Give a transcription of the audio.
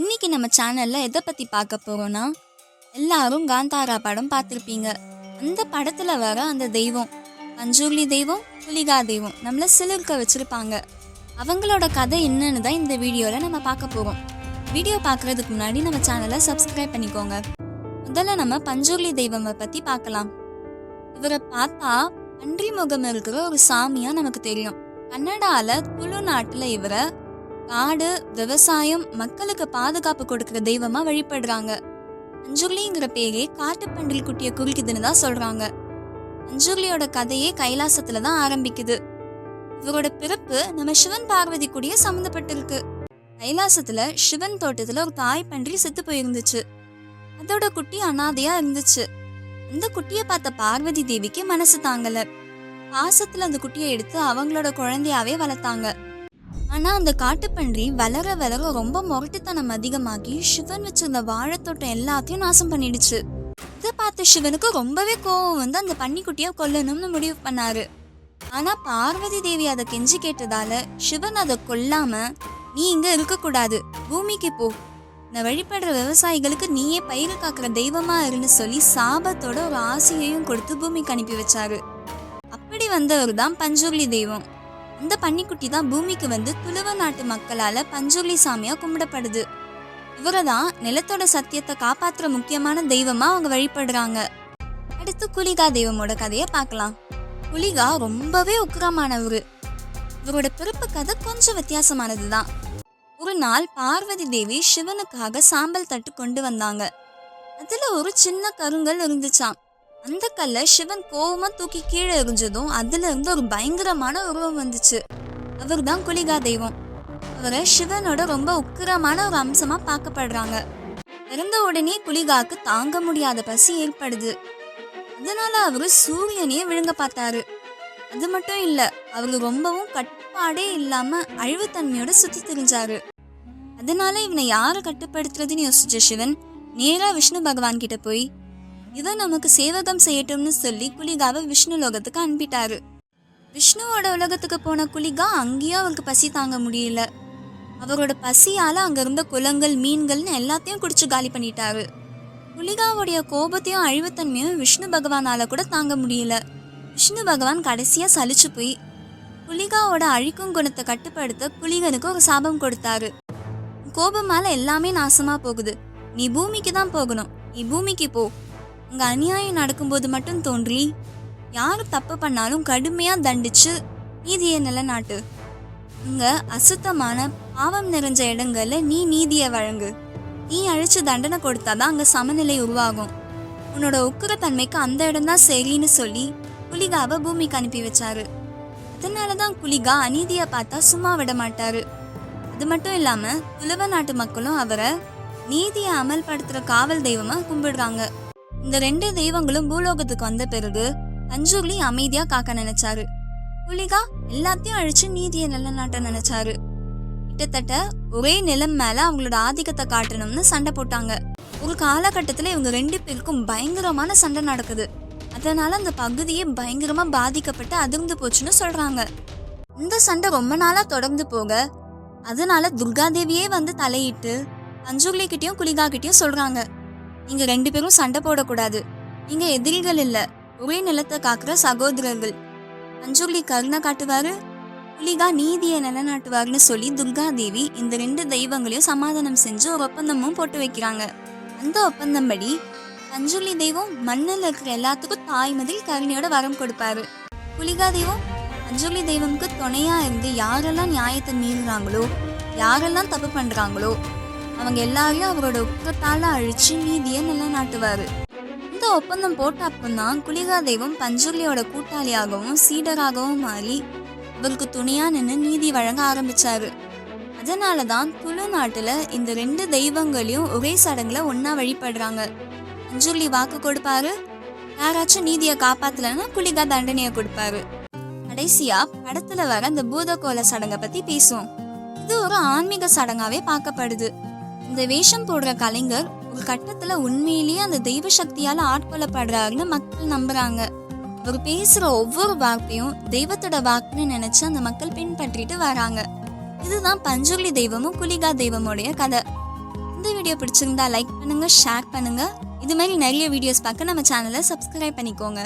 இன்னைக்கு நம்ம சேனல்ல எதை பத்தி பார்க்க போறோம்னா எல்லாரும் காந்தாரா படம் பார்த்துருப்பீங்க. அந்த படத்துல வர அந்த தெய்வம் பஞ்சூர்லி தெய்வம் புலிகா தெய்வம் நம்மள சிலிர்க்க வச்சிருப்பாங்க. அவங்களோட கதை என்னன்னு தான் இந்த வீடியோவில் நம்ம பார்க்க போகிறோம் வீடியோ பார்க்கறதுக்கு முன்னாடி நம்ம சேனலை சப்ஸ்கிரைப் பண்ணிக்கோங்க. முதல்ல நம்ம பஞ்சூர்லி தெய்வம் பற்றி பார்க்கலாம். இவரை பார்த்தா பன்றி முகம் இருக்கிற ஒரு சாமியாக நமக்கு தெரியும். கன்னடாவில் துளு நாட்டில் இவரை காடு விவசாயம் மக்களுக்கு பாதுகாப்பு கொடுக்கிற தெய்வமா வழிபடுறாங்க. அஞ்சுர்லிங்கிற பேரே காட்டுப்பன்றி குட்டிய குறிக்குதுன்னு தான் சொல்றாங்க. அஞ்சுர்லியோட கதையே கைலாசத்துல தான் ஆரம்பிக்குது. இவரோட பிறப்பு நம்ம சிவன் பார்வதி கூடிய சம்மந்தப்பட்டிருக்கு கைலாசத்துல சிவன் தோட்டத்துல ஒரு தாய் பன்றி செத்து போயிருந்துச்சு. அதோட குட்டி அனாதையா இருந்துச்சு. அந்த குட்டிய பார்த்த பார்வதி தேவிக்கு மனசு தாங்கல. பாசத்துல அந்த குட்டியை எடுத்து அவங்களோட குழந்தையாவே வளர்த்தாங்க. ஆனால் அந்த காட்டுப்பன்றி வளர வளர ரொம்ப முரட்டுத்தனம் அதிகமாகி சிவன் வச்சிருந்த வாழைத்தோட்டம் எல்லாத்தையும் நாசம் பண்ணிடுச்சு. இதை பார்த்த சிவனுக்கு ரொம்பவே கோவம் வந்து அந்த பன்னிக்குட்டியை கொல்லணும்னு முடிவு பண்ணாரு. ஆனால் பார்வதி தேவி அதை கெஞ்சி கேட்டதால சிவன் அதை கொல்லாம நீ இங்கே இருக்கக்கூடாது. பூமிக்கு போ. நான் வழிபடுற விவசாயிகளுக்கு நீயே பயிர் காக்கிற தெய்வமா இருன்னு சொல்லி சாபத்தோட ஒரு ஆசையையும் கொடுத்து பூமிக்கு அனுப்பி வச்சாரு. அப்படி வந்தவர் தான் பஞ்சுர்லி தெய்வம். இந்த பன்னிக்குட்டி தான் பூமிக்கு வந்து துளுவ நாட்டு மக்களால பஞ்சோலி சாமியா கும்பிடப்படுது. இவரை தான் நிலத்தோட சத்தியத்தை காப்பாத்துற முக்கியமான தெய்வமா அவங்க வழிபடுறாங்க. அடுத்து குலிகா தெய்வமோட கதையை பார்க்கலாம். குலிகா ரொம்பவே உக்கிரமானவர். இவரோட பிறப்பு கதை கொஞ்சம் வித்தியாசமானது தான் ஒரு நாள் பார்வதி தேவி சிவனுக்காக சாம்பல் தட்டு கொண்டு வந்தாங்க. அதுல ஒரு சின்ன கருங்கல் இருந்துச்சாம். அந்த கல்லை சிவன் கோவமா தூக்கி கீழே எறிஞ்சதும் அதுல இருந்து ஒரு பயங்கரமான உருவம் வந்துச்சு. அவர்தான் குளிகா தெய்வம். அவரை சிவனோட ரொம்ப உக்கிரமான ஒரு அம்சமா பார்க்கப்படுறாங்க. பிறந்த உடனே குலிகாக்கு தாங்க முடியாத பசி ஏற்படுது. அதனால அவரு சூரியனையே விழுங்க பார்த்தாரு. அது மட்டும் இல்ல அவரு ரொம்பவும் கட்டுப்பாடே இல்லாம அழிவுத்தன்மையோட சுத்தி திரிஞ்சாரு. அதனால இவனை யாரு கட்டுப்படுத்துறதுன்னு யோசிச்ச சிவன் நேரா விஷ்ணு பகவான் கிட்ட போய் இவன் நமக்கு சேவகம் செய்யட்டும்னு சொல்லி குலிகாவை விஷ்ணு லோகத்துக்கு அனுப்பிட்டாரு. விஷ்ணுவோட உலகத்துக்கு போன குலிகா அங்கேயும் அவருக்கு பசி தாங்க முடியல. அவரோட பசியால அங்கே இருந்த குளங்கள் மீன்கள்னு எல்லாத்தையும் குடிச்சு காலி பண்ணிட்டாரு. குலிகாவுடைய கோபத்தையும் அழிவுத்தன்மையும் விஷ்ணு பகவானால கூட தாங்க முடியல. விஷ்ணு பகவான் கடைசியா சலிச்சு போய் குலிகாவோட அழிக்கும் குணத்தை கட்டுப்படுத்த குலிகனுக்கு ஒரு சாபம் கொடுத்தாரு. கோபமால எல்லாமே நாசமா போகுது. நீ பூமிக்கு தான் போகணும். நீ பூமிக்கு போ. அங்க அநியாயம் நடக்கும்போது மட்டும் தோன்றி யாரு தப்பு பண்ணாலும் கடுமையா தண்டிச்சு நீதியை நிலைநாட்டு. இங்க அசுத்தமான பாவம் நிறைஞ்ச இடங்கள்ல நீ நீதியை வழங்கு. நீ அழிச்சு தண்டனை கொடுத்தாதான் அங்க சமநிலை உருவாகும். உன்னோட உக்கிரத்தன்மைக்கு அந்த இடம்தான் சரின்னு சொல்லி குலிகாவை பூமிக்கு அனுப்பி வச்சாரு. அதனாலதான் குலிகா அநீதியை பார்த்தா சும்மா விட மாட்டாரு. அது மட்டும் இல்லாம துளுவ நாட்டு மக்களும் அவரை நீதியை அமல்படுத்துற காவல் தெய்வமா கும்பிடுறாங்க. இந்த ரெண்டு தெய்வங்களும் பூலோகத்துக்கு வந்த பிறகு அஞ்சூர்லி அமைதியா காக்க நினைச்சாரு. புலிகா எல்லாத்தையும் அழிச்சு நீதியை நிலநாட்ட நினைச்சாரு. கிட்டத்தட்ட ஒரே நிலம் மேல அவங்களோட ஆதிக்கத்தை காட்டணும்னு சண்டை போட்டாங்க. ஒரு காலகட்டத்துல இவங்க ரெண்டு பேருக்கும் பயங்கரமான சண்டை நடக்குது. அதனால அந்த பகுதியே பயங்கரமா பாதிக்கப்பட்டு அதிர்ந்து போச்சுன்னு சொல்றாங்க. இந்த சண்டை ரொம்ப நாளா தொடர்ந்து போக அதனால துர்காதேவியே வந்து தலையிட்டு பஞ்சூர்லி கிட்டயும் குலிகா கிட்டயும் சொல்றாங்க. நீங்க ரெண்டு பேரும் சண்டை போடக்கூடாது. நீங்க எதிரிகள் இல்ல. ஒரே நிலத்தை காக்குற சகோதரர்கள். பஞ்சூர்லி கருணை காட்டுவாரு. புலிகா நீதியை நிலநாட்டுவார்னு சொல்லி துர்கா தேவி இந்த ரெண்டு தெய்வங்களையும் சமாதானம் செஞ்சு ஒரு ஒப்பந்தமும் போட்டு வைக்கிறாங்க. அந்த ஒப்பந்தம் படி பஞ்சுர்லி தெய்வம் மண்ணில் இருக்கிற எல்லாத்துக்கும் தாய் மதில் கருணையோட வரம் கொடுப்பாரு. புலிகா தெய்வம் பஞ்சுர்லி தெய்வம்க்கு துணையா இருந்து யாரெல்லாம் நியாயத்தை மீறுறாங்களோ யாரெல்லாம் தப்பு பண்றாங்களோ அவங்க எல்லாரையும் அவரோட உக்கத்தால அழிச்சு நீதியை நிலைநாட்டுவாரு. இந்த ஒப்பந்தம் போட்ட அப்பந்தான் குளிகா தெய்வம் பஞ்சுர்லியோட கூட்டாளியாகவும் சீடராகவும் மாறி அவருக்கு துணையா நின்று நீதி வழங்க ஆரம்பிச்சாரு. அதனால தான் துளு நாட்டுல இந்த ரெண்டு தெய்வங்களையும் ஒரே சடங்குல ஒன்னா வழிபடுறாங்க. பஞ்சுர்லி வாக்கு கொடுப்பாரு. யாராச்சும் நீதியை காப்பாத்தலன்னா குலிகா தண்டனையை கொடுப்பாரு. கடைசியா படத்துல வர அந்த பூதகோல சடங்கை பத்தி பேசுவோம். இது ஒரு ஆன்மீக சடங்காவே பார்க்கப்படுது. இந்த வேஷம் போடுற கலைஞர் ஒரு கட்டத்துல உண்மையிலேயே அந்த தெய்வ சக்தியால ஆட்கொள்ளப்படுறாருன்னு மக்கள் நம்புறாங்க. அவர் பேசுற ஒவ்வொரு வார்த்தையும் தெய்வத்தோட வாக்குன்னு நினைச்சு அந்த மக்கள் பின்பற்றிட்டு வராங்க. இதுதான் பஞ்சுர்லி தெய்வமும் குலிகா தெய்வமுடைய கதை. இந்த வீடியோ பிடிச்சிருந்தா லைக் பண்ணுங்க ஷேர் பண்ணுங்க. இது மாதிரி நிறைய வீடியோஸ் பார்க்க நம்ம சேனலை சப்ஸ்கிரைப் பண்ணிக்கோங்க.